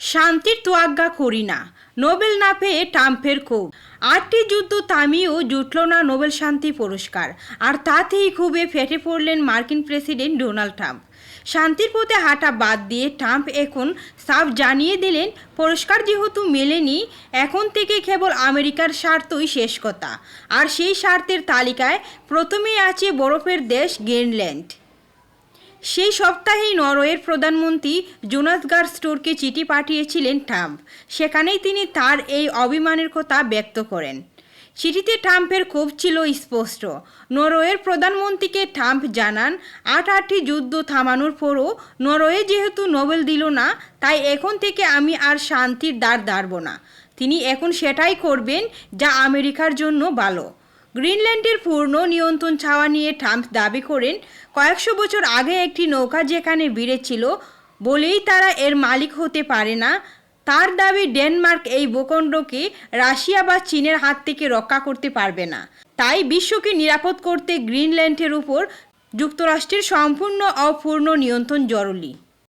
শান্তির তোয়াজ্ঞা করি না। নোবেল না পেয়ে ট্রাম্পের ক্ষোভ। আটটি যুদ্ধ থামিয়েও জুটল না নোবেল শান্তি পুরস্কার। আর তাতেই ক্ষোভে ফেটে পড়লেন মার্কিন প্রেসিডেন্ট ডোনাল্ড ট্রাম্প। শান্তির পথে হাঁটা বাদ দিয়ে ট্রাম্প এখন সাফ জানিয়ে দিলেন, পুরস্কার যেহেতু মেলেনি, এখন থেকে কেবল আমেরিকার স্বার্থই শেষ কথা। আর সেই স্বার্থের তালিকায় প্রথমেই আছে বরফের দেশ গ্রিনল্যান্ড। সেই সপ্তাহেই নরওয়ের প্রধানমন্ত্রী জোনাস গার স্টোরকে চিঠি পাঠিয়েছিলেন ট্রাম্প। সেখানেই তিনি তার এই অভিমানের কথা ব্যক্ত করেন। চিঠিতে ট্রাম্পের ক্ষোভ ছিল স্পষ্ট। নরওয়ের প্রধানমন্ত্রীকে ট্রাম্প জানান আট আটটি যুদ্ধ থামানোর পরও নরওয়ে যেহেতু নোবেল দিল না, তাই এখন থেকে আমি আর শান্তির দ্বার দাঁড়ব না। তিনি এখন সেটাই করবেন যা আমেরিকার জন্য ভালো। গ্রিনল্যান্ডের পূর্ণ নিয়ন্ত্রণ ছাওয়া নিয়ে ট্রাম্প দাবি করেন, কয়েকশো বছর আগে একটি নৌকা যেখানে ছিল বলেই তারা এর মালিক হতে পারে না, তার দাবি ডেনমার্ক এই ভূখণ্ডকে রাশিয়া বা চীনের হাত থেকে রক্ষা করতে পারবে না। তাই বিশ্বকে নিরাপদ করতে গ্রিনল্যান্ডের উপর যুক্তরাষ্ট্রের সম্পূর্ণ অপূর্ণ নিয়ন্ত্রণ জরুরি।